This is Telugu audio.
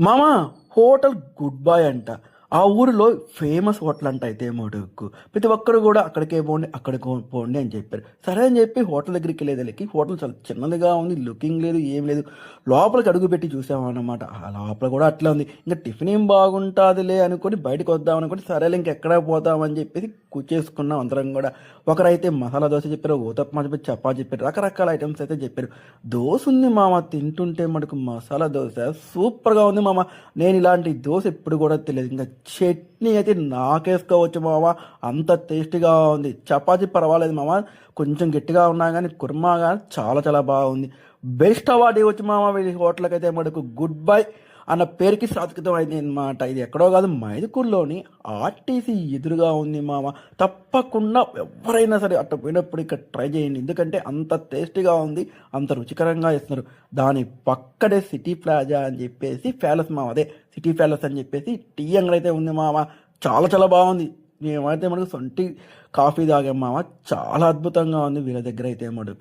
మామ హోటల్ గుడ్ బాయ్ అంట. ఆ ఊరిలో ఫేమస్ హోటల్ అంట అయితే మడుక్కు ప్రతి ఒక్కరు కూడా అక్కడికే పోండి అక్కడికి పోండి అని చెప్పారు. సరే అని చెప్పి హోటల్ దగ్గరికి వెళ్ళేదానికి హోటల్ చాలా చిన్నదిగా ఉంది లుకింగ్ లేదు ఏం లేదు. లోపలికి అడుగు పెట్టి చూసామన్నమాట ఆ లోపల కూడా అట్లా ఉంది. ఇంకా టిఫిన్ ఏం బాగుంటుందిలే అనుకొని బయటకు వద్దాం అనుకొని సరేలే ఇంకెక్కడ పోతామని చెప్పేసి కూర్చేసుకున్నాం అందరం కూడా. ఒకరైతే మసాలా దోశ చెప్పారు ఊతప్మా చెప్పారు చపా చెప్పారు రకరకాల ఐటమ్స్ అయితే చెప్పారు. దోశ ఉంది మామ తింటుంటే మటుకు మసాలా దోశ సూపర్గా ఉంది మామ. నేను ఇలాంటి దోశ ఎప్పుడు కూడా తెలియదు ఇంకా చట్నీ అయితే నాకేసుకోవచ్చు మామ అంత టేస్టీగా ఉంది. చపాతీ పర్వాలేదు మామ కొంచెం గట్టిగా ఉన్నా కానీ కుర్మా కానీ చాలా చాలా బాగుంది. బెస్ట్ అవార్డు ఇవ్వచ్చు మామ వీళ్ళ హోటల్కి అయితే మటుకు గుడ్ బై. అన్న పేరుకి సాధికతం అయింది అనమాట ఇది ఎక్కడో కాదు మైదుకూరులోని ఆర్టీసీ ఎదురుగా ఉంది మామ. తప్పకుండా ఎవరైనా సరే అట్ట పోయినప్పుడు ఇక్కడ ట్రై చేయండి. ఎందుకంటే అంత టేస్టీగా ఉంది అంత రుచికరంగా ఇస్తున్నారు దాని పక్కనే సిటీ ప్లాజా అని చెప్పేసి ప్యాలెస్ మామ. అదే సిటీ ప్యాలెస్ అని చెప్పేసి టీ అంగడి అయితే ఉంది మామ. చాలా చాలా బాగుంది. మేమైతే మనకు సొంటి కాఫీ తాగాం మామ. చాలా అద్భుతంగా ఉంది వీళ్ళ దగ్గర అయితే మడుకు